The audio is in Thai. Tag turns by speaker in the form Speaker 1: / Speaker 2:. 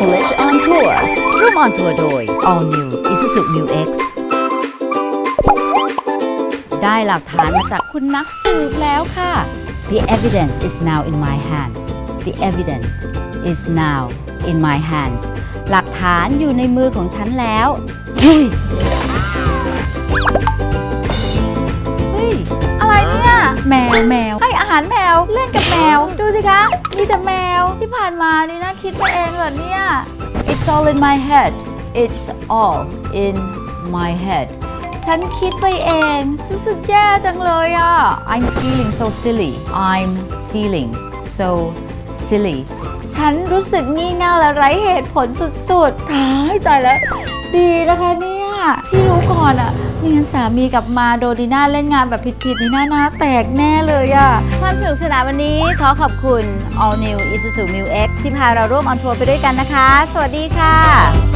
Speaker 1: English on Tour ร่วม on tour โดย All New Isuzu Mu X ได้หลักฐานมาจากคุณนักสืบแล้วค่ะ The evidence is now in my hands The evidence is now in my hands หลักฐานอยู่ในมือของฉันแล้วเฮ้ยเฮ้ยอะไรเนี่ยแมวแมวให้อาหารแมวเล่นกับแมว ดูสิคะ มีแต่แมวที่ผ่านมานี่นะ คิดไปเองเหรอเนี่ย It's all in my head It's all in my head ฉันคิดไปเอง รู้สึกแย่จังเลยอะ I'm feeling so silly I'm feeling so silly ฉันรู้สึกงี่เง่าและไร้เหตุผลสุดๆ ตายตายแล้ว ดีนะคะนี่ นี่ยที่รู้ก่อนอะ่ะไม่งั้นสามีกลับมาโดนดีน่าเล่นงานแบบผิดๆนี่น่าหน้าแตกแน่เลยอะ่ะความสนุกสนานวันนี้ขอขอบคุณ All New Isuzu Mu X ที่พาเราร่วมออนทัวร์ไปด้วยกันนะคะ สวัสดีค่ะ